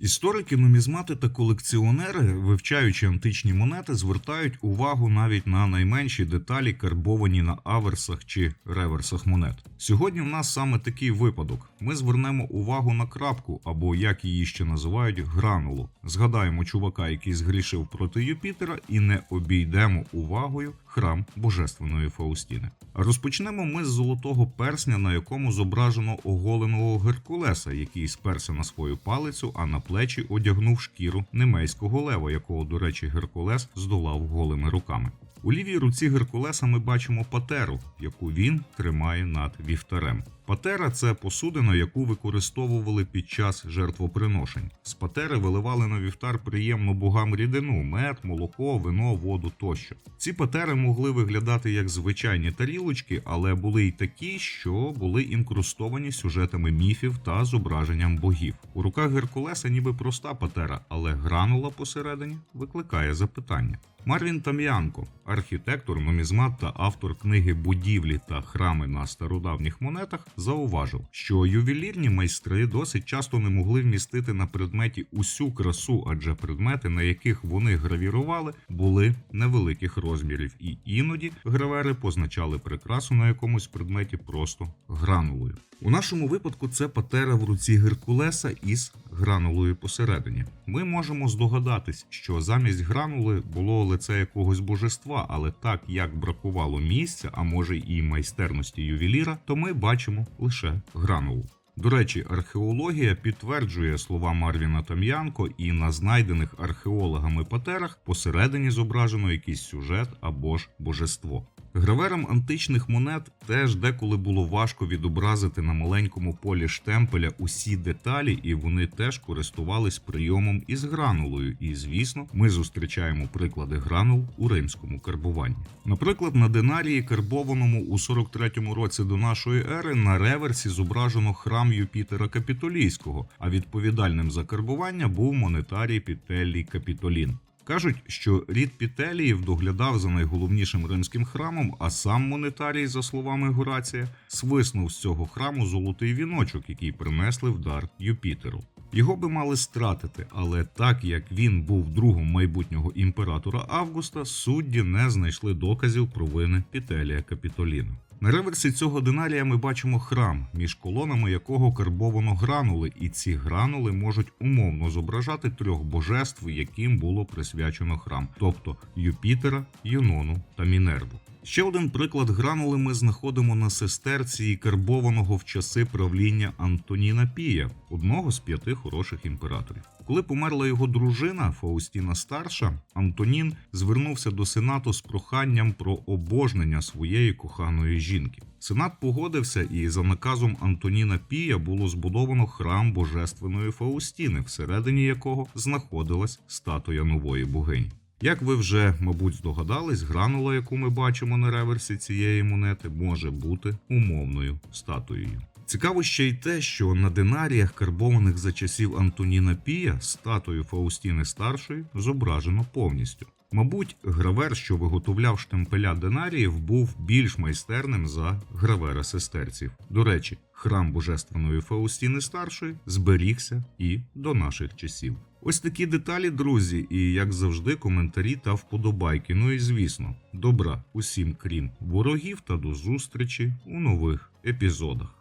Історики, нумізмати та колекціонери, вивчаючи античні монети, звертають увагу навіть на найменші деталі, карбовані на аверсах чи реверсах монет. Сьогодні в нас саме такий випадок. Ми звернемо увагу на крапку, або як її ще називають, гранулу. Згадаємо чувака, який згрішив проти Юпітера, і не обійдемо увагою храм Божественної Фаустіни. Розпочнемо ми з золотого персня, на якому зображено оголеного Геркулеса, який сперся на свою палицю, а на плечі одягнув шкіру немейського лева, якого, до речі, Геркулес здолав голими руками. У лівій руці Геркулеса ми бачимо патеру, яку він тримає над вівтарем. Патера це посудина, яку використовували під час жертвоприношень. З патери виливали на вівтар приємну богам рідину, мед, молоко, вино, воду тощо. Ці патери могли виглядати як звичайні тарілочки, але були й такі, що були інкрустовані сюжетами міфів та зображенням богів. У руках Геркулеса ніби проста патера, але гранула посередині викликає запитання. Марвін Там'янко, архітектор, нумізмат та автор книги Будівлі та храми на стародавніх монетах, зауважив, що ювелірні майстри досить часто не могли вмістити на предметі усю красу, адже предмети, на яких вони гравірували, були невеликих розмірів, і іноді гравери позначали прикрасу на якомусь предметі просто гранулою. У нашому випадку це патера в руці Геркулеса із гранулою посередині. Ми можемо здогадатись, що замість гранули було лице якогось божества, але так як бракувало місця, а може і майстерності ювеліра, то ми бачимо лише гранулу. До речі, археологія підтверджує слова Марвіна Там'янко, і на знайдених археологами патерах посередині зображено якийсь сюжет або ж божество. Граверам античних монет теж деколи було важко відобразити на маленькому полі штемпеля усі деталі, і вони теж користувались прийомом із гранулою. І звісно, ми зустрічаємо приклади гранул у римському карбуванні. Наприклад, на динарії, карбованому у 43-му році до нашої ери, на реверсі зображено храм Юпітера Капітолійського, а відповідальним за карбування був монетарій Пітеллій Капітолін. Кажуть, що рід Пітеліїв доглядав за найголовнішим римським храмом, а сам монетарій, за словами Горація, свиснув з цього храму золотий віночок, який принесли в дар Юпітеру. Його би мали стратити, але так як він був другом майбутнього імператора Августа, судді не знайшли доказів провини Пітелія Капітоліна. На реверсі цього динарія ми бачимо храм, між колонами якого карбовано гранули, і ці гранули можуть умовно зображати трьох божеств, яким було присвячено храм, тобто Юпітера, Юнону та Мінерву. Ще один приклад гранули ми знаходимо на сестерції карбованого в часи правління Антоніна Пія, одного з п'яти хороших імператорів. Коли померла його дружина Фаустіна Старша, Антонін звернувся до сенату з проханням про обожнення своєї коханої жінки. Сенат погодився, і за наказом Антоніна Пія було збудовано храм Божественної Фаустіни, всередині якого знаходилась статуя нової богині. Як ви вже, мабуть, здогадались, гранула, яку ми бачимо на реверсі цієї монети, може бути умовною статуєю. Цікаво ще й те, що на динаріях, карбованих за часів Антоніна Пія, статую Фаустіни Старшої зображено повністю. Мабуть, гравер, що виготовляв штемпеля динаріїв, був більш майстерним за гравера сестерців. До речі, храм Божественної Фаустіни Старшої зберігся і до наших часів. Ось такі деталі, друзі, і як завжди, коментарі та вподобайки. Ну і звісно, добра усім крім ворогів та до зустрічі у нових епізодах.